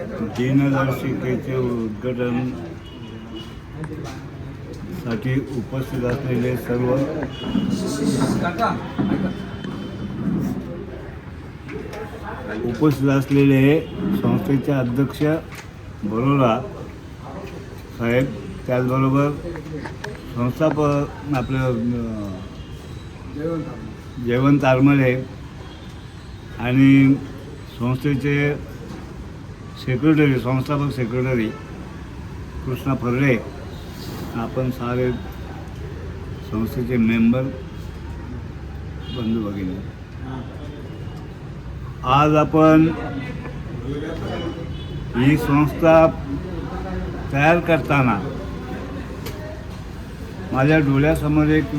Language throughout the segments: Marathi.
दिनदर्शिकेचे उद्घाटनसाठी उपस्थित असलेले सर्व उपस्थित असलेले संस्थेचे अध्यक्ष बरोरा साहेब त्याचबरोबर संस्थापक आपलं जयवंत आरमळे आणि संस्थेचे सेक्रेटरी संस्थापक सेक्रेटरी कृष्णा फर्रे आपण सारे संस्थेचे मेंबर बंधू भगिनी आज आपण ही संस्था तयार करताना माझ्या डोळ्यासमोर एक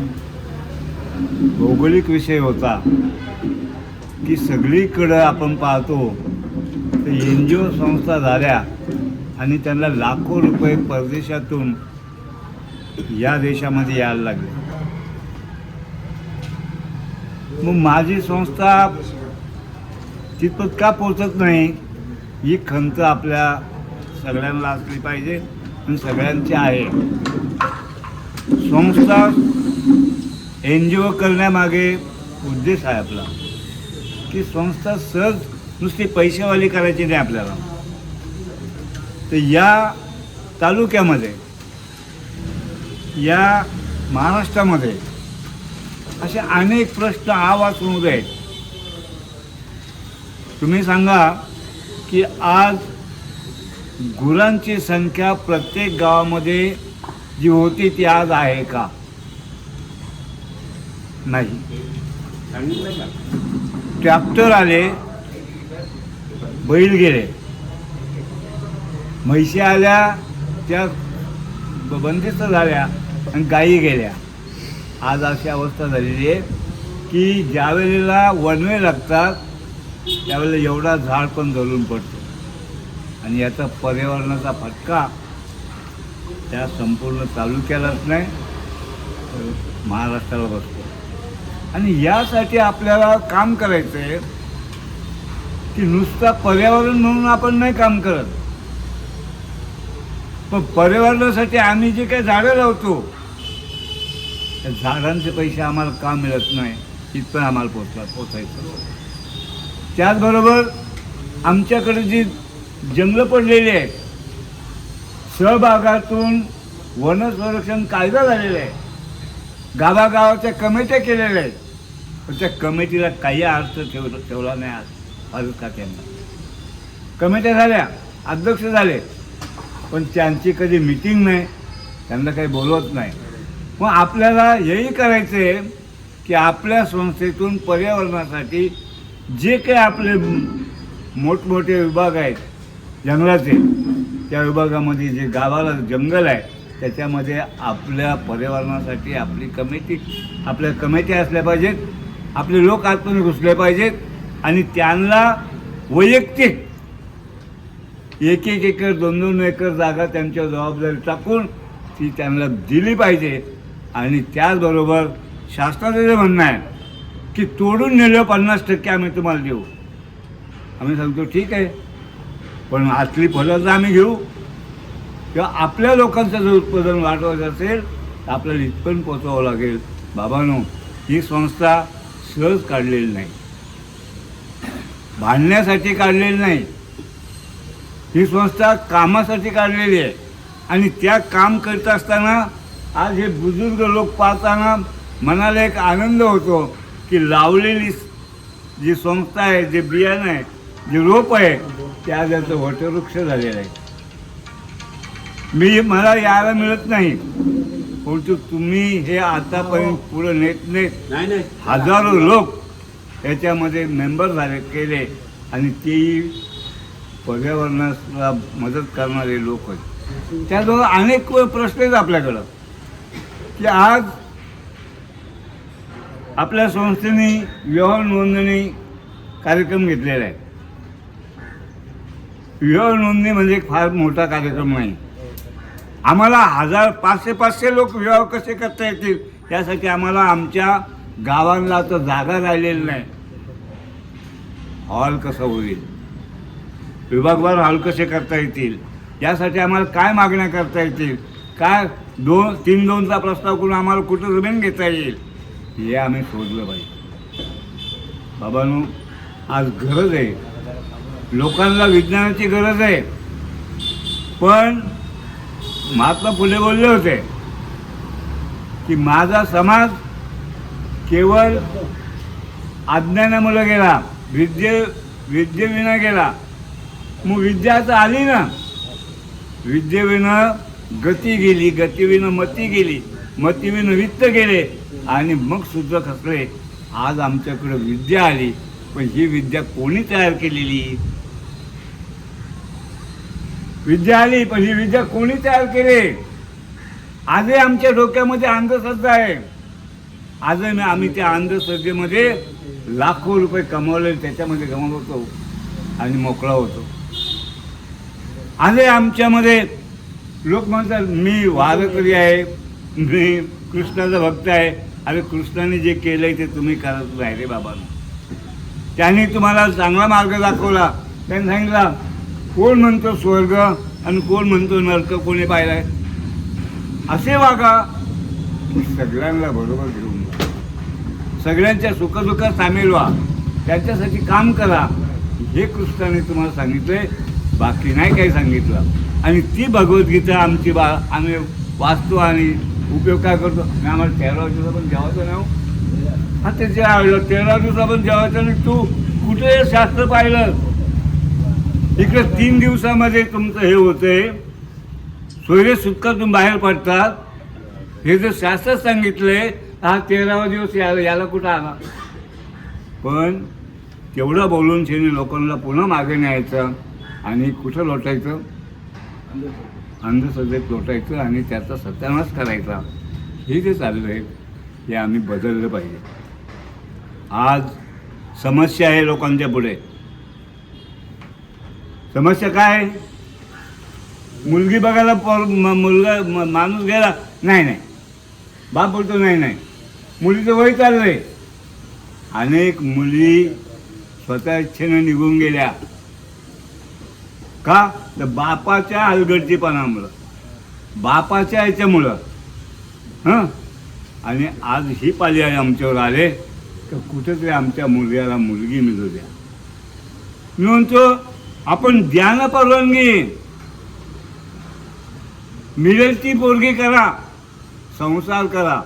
भौगोलिक विषय होता की सगळीकडं आपण पाहतो तर एन जी ओ संस्था झाल्या आणि त्यांना लाखो रुपये परदेशातून या देशामध्ये यायला लागले. मग माझी संस्था तिथपत का पोचत नाही ही खंत आपल्या सगळ्यांना असली पाहिजे आणि सगळ्यांची आहे. संस्था एन जी ओ करण्यामागे उद्देश आहे आपला की संस्था सहज नुसती पैसेवाली करायची नाही आपल्याला. तर या तालुक्यामध्ये या महाराष्ट्रामध्ये असे अनेक प्रश्न आवाज उभे आहेत तुम्ही सांगा की आज गुरांची संख्या प्रत्येक गावामध्ये जी होती ती आज आहे का? नाही. ट्रॅक्टर आले बैल गेले म्हैशी आल्या त्या बंदिस्त झाल्या आणि गायी गेल्या. आज अशी अवस्था झालेली आहे की ज्यावेळेला वनवे लागतात त्यावेळेला एवढा झाड पण जळून पडतो. आणि याचा पर्यावरणाचा फटका त्या संपूर्ण तालुक्यालाच नाही महाराष्ट्राला बसतो. आणि यासाठी आपल्याला काम करायचं आहे की नुसता पर्यावरण म्हणून आपण नाही काम करत. पण पर्यावरणासाठी आम्ही जे काही झाडं लावतो त्या झाडांचे पैसे आम्हाला का मिळत नाही इथपर्यंत आम्हाला पोचला पोचायचं त्याचबरोबर आमच्याकडे जी जंगलं पडलेली आहेत सहभागातून वन संरक्षण कायदा झालेला आहे. गावागावाच्या कमिट्या केलेल्या आहेत. पण त्या कमिटीला काही अर्थ ठेव ठेवला नाही आज. फारुख काक्यांना कमिट्या झाल्या अध्यक्ष झाले. पण त्यांची कधी मिटिंग नाही त्यांना काही बोलवत नाही. मग आपल्याला हेही करायचं आहे की आपल्या संस्थेतून पर्यावरणासाठी जे काही आपले मोठमोठे विभाग आहेत जंगलाचे त्या विभागामध्ये जे गावाला जंगल आहे त्याच्यामध्ये आपल्या पर्यावरणासाठी आपली कमिटी आपल्या कमिटी असल्या पाहिजेत आपले लोक आतमध्ये घुसले पाहिजेत आणि त्यांना वैयक्तिक एक एक एकर दोन दोन एकर जागा त्यांच्या जबाबदारी टाकून ती त्यांना दिली पाहिजे. आणि त्याचबरोबर शासनाचं जे म्हणणं आहे की तोडून नेलं पन्नास टक्के आम्ही तुम्हाला देऊ. आम्ही सांगतो ठीक आहे. पण आतली फलं तर आम्ही घेऊ किंवा आपल्या लोकांचं जर उत्पादन वाढवायचं असेल तर आपल्याला इथपर्यंत पोचावं लागेल. बाबांनो ही संस्था सहज काढलेली नाही. भांडण्यासाठी काढलेली नाही. ही संस्था कामासाठी काढलेली आहे. आणि त्या काम करत असताना आज हे बुजुर्ग लोक पाहताना मनाला एक आनंद होतो की लावलेली जी संस्था आहे जे बियाणं आहे जे रोप आहे ते आज याचं वटवृक्ष झालेलं आहे. मी मला यायला मिळत नाही. परंतु तुम्ही हे आतापर्यंत पुढं नेत नाही. हजारो लोक याच्यामध्ये मेंबर झाले केले. आणि तेही पर्यावरणाला मदत करणारे लोक आहेत. त्याजवळ अनेक प्रश्न आहेत आपल्याकडं. की आज आपल्या संस्थेने विवाह नोंदणी कार्यक्रम घेतलेला आहे. विवाह नोंदणी म्हणजे एक फार मोठा कार्यक्रम नाही. आम्हाला हजार पाचशे पाचशे लोक विवाह कसे करता येतील यासाठी आम्हाला आमच्या गावांना तर जागा राहिलेली नाही. हॉल कसं होईल? विभागवार हॉल कसे करता येतील? यासाठी आम्हाला काय मागण्या करता येतील? काय दोन तीन दोनचा प्रस्ताव करून आम्हाला कुठं जमीन घेता येईल? हे आम्ही शोधलं पाहिजे. बाबांनो आज गरज आहे. लोकांना विज्ञानाची गरज आहे. पण महात्मा फुले बोलले होते की माझा समाज केवळ अज्ञानामुळं गेला विद्ये विद्येविना गेला. मग विद्या आता आली ना? विद्येविना गती गेली गतीविनं मती गेली मतीविनं वित्त गेले. आणि मग सुद्धा खसले. आज आमच्याकडे विद्या आली पण ही विद्या कोणी तयार केलेली? विद्या आली पण ही विद्या कोणी तयार केली? आजही आमच्या डोक्यामध्ये अंधश्रद्धा आहे. आजही आम्ही त्या अंधश्रद्धेमध्ये लाखो रुपये कमवले त्याच्यामध्ये गमावतो आणि मोकळा होतो. आजही आमच्यामध्ये लोक म्हणतात मी वारकरी आहे मी कृष्णाचा भक्त आहे अरे कृष्णाने जे केलंय ते तुम्ही करत रे बाबांनो त्यांनी तुम्हाला चांगला मार्ग दाखवला. त्यांनी सांगितला कोण म्हणतो स्वर्ग आणि कोण म्हणतो नरक कोणी पाहिलाय? असे वागा सगळ्यांना बरोबर सगळ्यांच्या सुखदुःखात सामील व्हा. त्यांच्यासाठी काम करा. हे कृष्णाने तुम्हाला सांगितलं आहे बाकी नाही काही सांगितलं. आणि ती भगवद्गीता आमची बा आम्ही वाचतो आणि उपयोग काय करतो? मी आम्हाला तेरा दिवसा पण जेवायचं नाही हो. हा. त्याच्या आवडलं तेरा दिवसा पण जेवायचं आणि तू कुठे शास्त्र पाहिलं? इकडे तीन दिवसामध्ये तुमचं हे होतंय. सूर्य सुटकातून बाहेर पडतात. हे जर शास्त्र सांगितलंय हा तेरावा दिवस याला याला कुठं आला? पण तेवढं बोलून शेने लोकांना पुन्हा मागे न्यायचं आणि कुठं लोटायचं? अंधश्रद्धेत लोटायचं आणि त्याचा सत्यानाश करायचा. हे जे चाललं आहे हे आम्ही बदललं पाहिजे. आज समस्या आहे लोकांच्या पुढे. समस्या काय? आहे? मुलगी बघायला म- मुलगा म- माणूस गेला? नाही नाही. बाप बोलतो नाही नाही. मुलीचं वय चाललंय. अनेक मुली स्वतः इच्छेनं निघून गेल्या. का? तर बापाच्या हलगर्जीपणामुळं बापाच्या याच्यामुळं. हं? आणि आज ही पाली आमच्यावर आले तर कुठंतरी आमच्या मुलग्याला मुलगी मिळू द्या. मी म्हणतो आपण द्या ना परवानगी. मिळेल ती पोरगी करा संसार करा.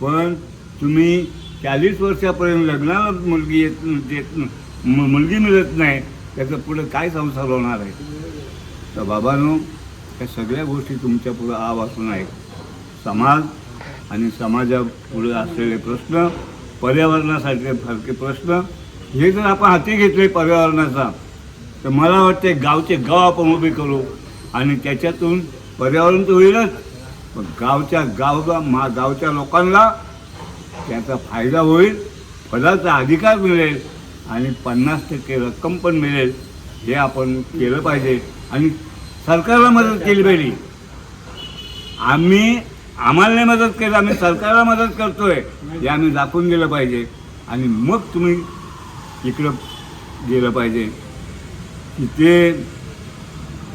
पण तुम्ही चाळीस वर्षापर्यंत लग्नाला मुलगी येत देत मु- मुलगी मिळत नाही त्याचं पुढं काय संसार होणार आहे? तर बाबांनो या सगळ्या गोष्टी तुमच्या पुढं आवासून आहेत समाज आणि समाजापुढं असलेले प्रश्न पर्यावरणासाठी सारखे प्रश्न हे जर आपण हाती घेतले पर्यावरणाचा तर मला वाटते गावचे गाव आपण उभे करू आणि त्याच्यातून पर्यावरण तर होईलच. पण गावच्या गावला मा गावच्या लोकांना त्याचा फायदा होईल पदाचा अधिकार मिळेल आणि पन्नास टक्के रक्कम पण मिळेल हे आपण केलं पाहिजे आणि सरकारला मदत केली पाहिजे. आम्ही आम्हाला नाही मदत केली आम्ही सरकारला मदत करतोय हे आम्ही दाखवून दिलं पाहिजे आणि मग तुम्ही इकडं गेलं पाहिजे. की ते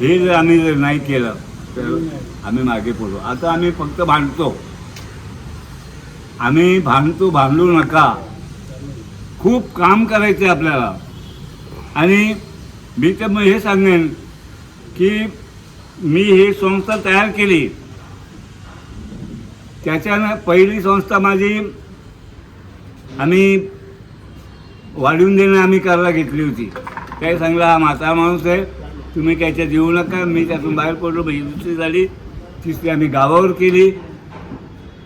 हे जर आम्ही जर नाही केलं तर आम्ही मागे पडलो आता आम्ही फक्त भांडतो. आम्ही भांडतो भांडू नका. खूप काम करायचं आहे आपल्याला. आणि मी तर मग हे सांगेन की मी ही संस्था तयार केली. त्याच्यानं पहिली संस्था माझी आम्ही वाढवून देणं आम्ही करायला घेतली होती. काही सांगला हा माता माणूस आहे. तुम्ही त्याच्यात येऊ नका मी त्यातून बाहेर पडलो म्हणजे दुसरी झाली तिसरी आम्ही गावावर केली.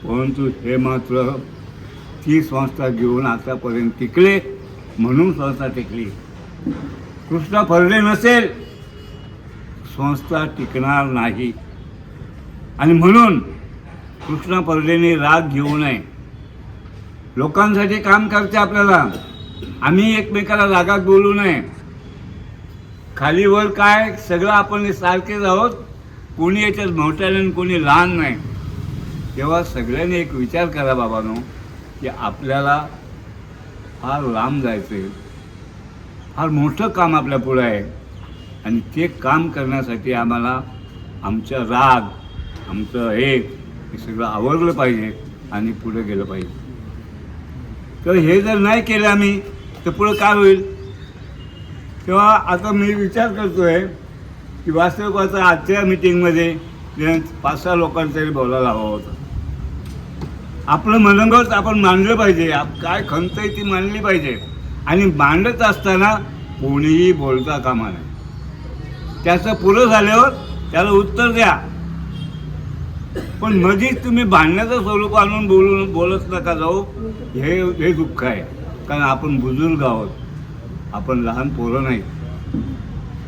परंतु हे मात्र ती संस्था घेऊन आतापर्यंत टिकले म्हणून संस्था टिकली. कृष्णा फरले नसेल संस्था टिकणार नाही. आणि म्हणून कृष्णा फरलेने राग घेऊ नये. लोकांसाठी काम करते आपल्याला. आम्ही एकमेकाला रागात बोलू नये. खालीवर काय सगळं आपण सारखेच आहोत. कोणी याच्यात मोठ्याने कोणी लहान नाही. तेव्हा सगळ्यांनी एक विचार करा बाबानो की आपल्याला फार लांब जायचं आहे फार मोठं काम आपल्या पुढं आहे. आणि ते काम करण्यासाठी आम्हाला आमचं राग आमचं हे हे सगळं आवडलं पाहिजे आणि पुढं गेलं पाहिजे. तर हे जर नाही केलं आम्ही तर पुढं काय होईल? तेव्हा आता मी विचार करतोय की वास्तविकाचा आजच्या मिटिंगमध्ये पाच सहा लोकांना तरी बोलायला हवा होता. आपलं मनंगत आपण मांडलं पाहिजे आप काय खंत आहे ती मांडली पाहिजे. आणि मांडत असताना कोणीही बोलता कामा नये. त्याचं पुरं झाल्यावर त्याला उत्तर द्या. पण मधीच तुम्ही भांडण्याचं स्वरूप आणून बोलून बोलत नका जाऊ. हे हे दुःख आहे. कारण आपण बुजुर्ग आहोत. आपण लहान पोरं नाही.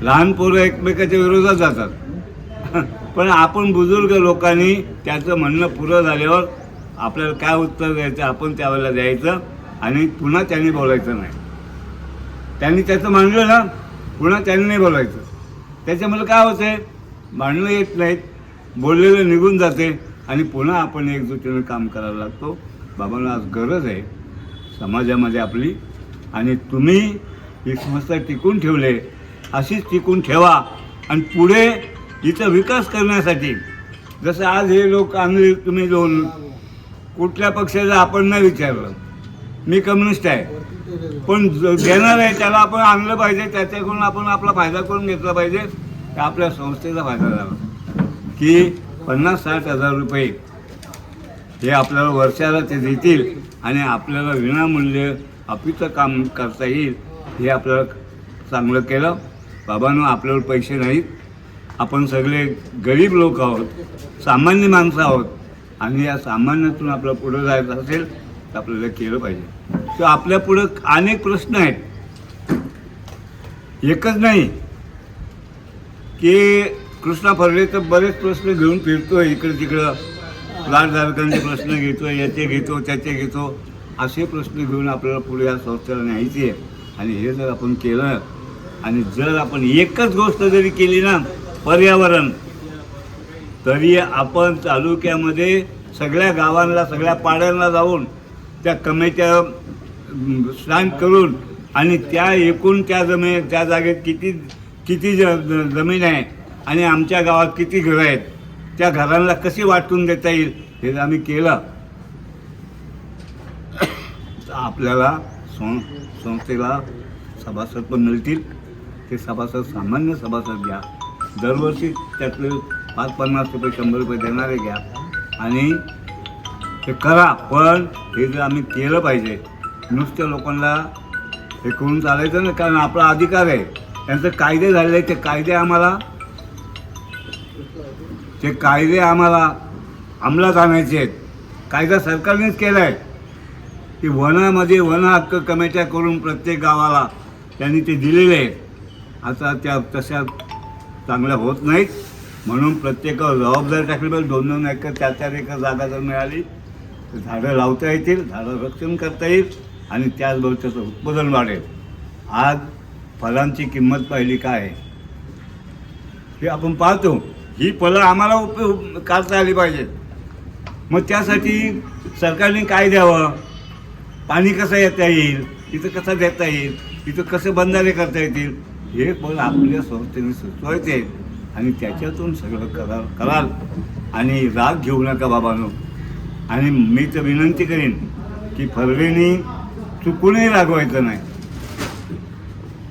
लहान पोरं एकमेकाच्या विरोधात जातात. पण आपण बुजुर्ग लोकांनी त्याचं म्हणणं पुरं झाल्यावर आपल्याला काय उत्तर द्यायचं आपण त्यावेळेला द्यायचं आणि पुन्हा त्यांनी बोलायचं नाही. त्यांनी त्याचं मांडलं ना पुन्हा त्यांनी नाही बोलायचं. त्याच्यामुळे काय होते मांडणं येत नाहीत बोललेलं निघून जाते आणि पुन्हा आपण एकजुटीनं काम करायला लागतो. बाबांना आज गरज आहे समाजामध्ये आपली आणि तुम्ही ही संस्था टिकून ठेवले. अशीच टिकून ठेवा. आणि पुढे हिचा विकास करण्यासाठी जसं आज हे लोक आणले तुम्ही दोन कुठल्या पक्षाचं आपण नाही विचारलं. मी कम्युनिस्ट आहे. पण देणार आहे त्याला आपण आणलं पाहिजे त्याच्याकडून आपण आपला फायदा करून घेतला पाहिजे. तर आपल्या संस्थेचा फायदा झाला. की पन्नास साठ हजार रुपये हे आपल्याला वर्षाला ते देतील आणि आपल्याला विनामूल्य आपीचं काम करता येईल. हे आपल्याला चांगलं केलं. बाबांनो आपल्यावर पैसे नाहीत. आपण सगळे गरीब लोक आहोत सामान्य माणसं आहोत आणि या सामान्यातून आपलं पुढं जायचं असेल तर आपल्याला केलं पाहिजे. तर आपल्या पुढं अनेक प्रश्न आहेत. एकच नाही की कृष्णा फरले तर बरेच प्रश्न घेऊन फिरतोय इकडं तिकडं. लाटधारकांचे प्रश्न घेतो याचे घेतो त्याचे घेतो. असे प्रश्न घेऊन आपल्याला पुढे या संस्थेला न्यायची आहे. आणि हे जर आपण केलं आणि जर आपण एकच गोष्ट जरी केली ना पर्यावरण तरी आपण तालुक्यामध्ये सगळ्या गावांना सगळ्या पाड्यांना जाऊन त्या कमेच्या स्नान करून आणि त्या एकूण त्या जमीन त्या जागेत किती किती ज जमीन आहे आणि आमच्या गावात किती घरं आहेत त्या घरांना कशी वाटून देता येईल हे जर आम्ही केलं आपल्याला सं संस्थेला सभासद पण मिळतील. ते सभासद सामान्य सभासद घ्या. दरवर्षी त्यातले पाच पन्नास रुपये शंभर रुपये देणारे घ्या. आणि ते करा पण हे जर आम्ही केलं पाहिजे नुसत्या लोकांना हे करून चालायचं नाही कारण आपला अधिकार आहे. त्यांचं कायदे झालेले आहेत, ते कायदे आम्हाला ते कायदे आम्हाला अंमलात आणायचे आहेत. कायदा सरकारनेच केला आहे की वनामध्ये वन हक्क कमिट्या करून प्रत्येक गावाला त्यांनी ते दिलेले आहेत. आता त्या तशा चांगल्या होत नाहीत. म्हणून प्रत्येकावर जबाबदारी टाकली पाहिजे. दोन दोन एकर चार चार एकर जागा जर मिळाली तर झाडं लावता येतील झाडं रक्षण करता येईल आणि त्याचबरोबर त्याचं उत्पादन वाढेल. आज फळांची किंमत पाहिली काय? हे आपण पाहतो. ही फळं आम्हाला उपयोग काढता आली पाहिजेत. मग त्यासाठी सरकारने काय द्यावं? पाणी कसं येता येईल? तिथं कसं देता येईल? तिथं कसं बंधारे करता येतील? हे पण आपल्या संस्थेने सुचवायचे. आणि त्याच्यातून सगळं कराल कराल. आणि राग घेऊ नका बाबांनो. आणि मी तर विनंती करीन की फरवेनी चुकूनही रागवायचं नाही.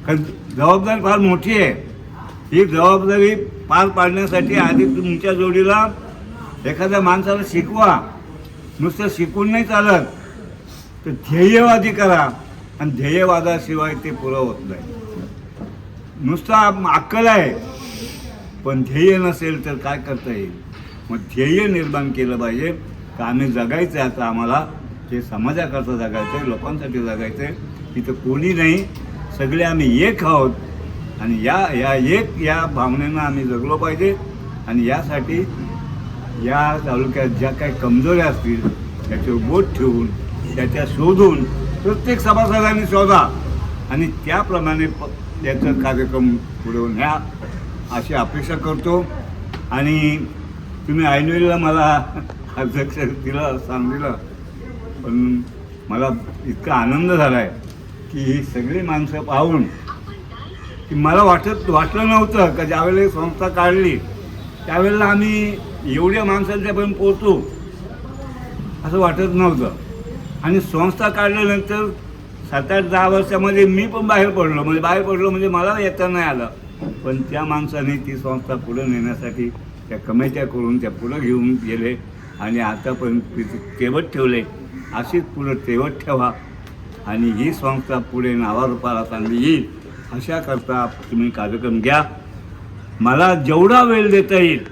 कारण जबाबदारी फार मोठी आहे. ही जबाबदारी पार पाडण्यासाठी आधी तुमच्या जोडीला एखाद्या माणसाला शिकवा. नुसतं शिकून नाही चालत. तर ध्येयवादी करा आणि ध्येयवादाशिवाय ते पुरं होत नाही. नुसता अक्कल आहे पण ध्येय नसेल तर काय करता येईल? मग ध्येय निर्माण केलं पाहिजे का आम्ही जगायचं आहे आता आम्हाला? ते समाजाकरता जगायचं आहे लोकांसाठी जगायचं आहे इथं कोणी नाही. सगळे आम्ही एक आहोत आणि या या एक या भावनेनं आम्ही जगलो पाहिजे आणि यासाठी या तालुक्यात ज्या काही कमजोऱ्या असतील त्याच्यावर बोट ठेवून त्याच्या शोधून प्रत्येक सभासदांनी शोधा. आणि त्याप्रमाणे प कार्यक्रम पुढे न्या अशी अपेक्षा करतो. आणि तुम्ही ऐनवेळीला मला अध्यक्ष दिलं सांगितलं पण मला इतका आनंद झाला आहे की ही सगळी माणसं पाहून की मला वाटत वाटलं नव्हतं का ज्यावेळेला संस्था काढली त्यावेळेला आम्ही एवढ्या माणसांच्यापर्यंत पोहोचू असं वाटत नव्हतं. आणि संस्था काढल्यानंतर सात आठ दहा वर्षामध्ये मी पण बाहेर पडलो. म्हणजे बाहेर पडलो म्हणजे मला येता नाही आलं. पण त्या माणसाने ती संस्था पुढे नेण्यासाठी त्या कमिट्या करून त्या पुढं घेऊन गेले आणि आतापर्यंत तिथे तेवत ठेवले. अशीच पुढं तेवत ठेवा आणि ही संस्था पुढे नावारूपाला चांगली येईल अशा करता तुम्ही कार्यक्रम घ्या. मला जेवढा वेळ देता येईल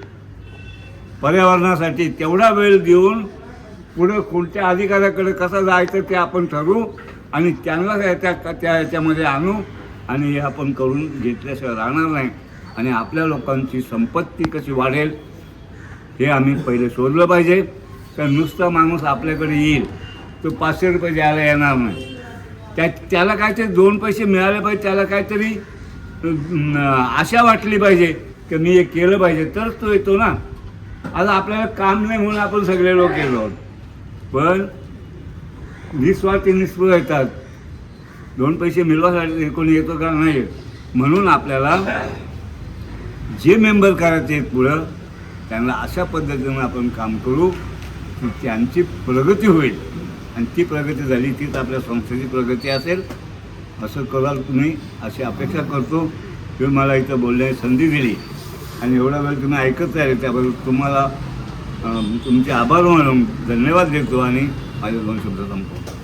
पर्यावरणासाठी तेवढा वेळ देऊन पुढं कोणत्या अधिकाऱ्याकडे कसं जायचं ते आपण ठरवू आणि त्यांना त्या त्या याच्यामध्ये आणू आणि हे आपण करून घेतल्याशिवाय राहणार नाही. आणि आपल्या लोकांची संपत्ती कशी वाढेल हे आम्ही पहिले शोधलं पाहिजे. तर नुसता माणूस आपल्याकडे येईल तो पाचशे रुपये द्यायला येणार नाही. त्या त्याला काहीतरी दोन पैसे मिळाले पाहिजे त्याला काहीतरी आशा वाटली पाहिजे की मी हे केलं पाहिजे. तरच तो येतो ना. आता आपल्याला काम नाही म्हणून आपण सगळे लोक गेलो आहोत. पण निस्वार्थी निस्पृह येतात. दोन पैसे मिळवासाठी कोणी येतो का? नाही. म्हणून आपल्याला जे मेंबर करायचे आहेत पुढं त्यांना अशा पद्धतीनं आपण काम करू की त्यांची प्रगती होईल. आणि ती प्रगती झाली तीच आपल्या संस्थेची प्रगती असेल असं कराल तुम्ही अशी अपेक्षा करतो. तुम्ही मला इथं बोलण्याची संधी दिली. आणि एवढा वेळ तुम्ही ऐकत आहे त्याबद्दल तुम्हाला तुमचे आभार म्हणून धन्यवाद देतो आणि माझे दोन शब्द संपवतो.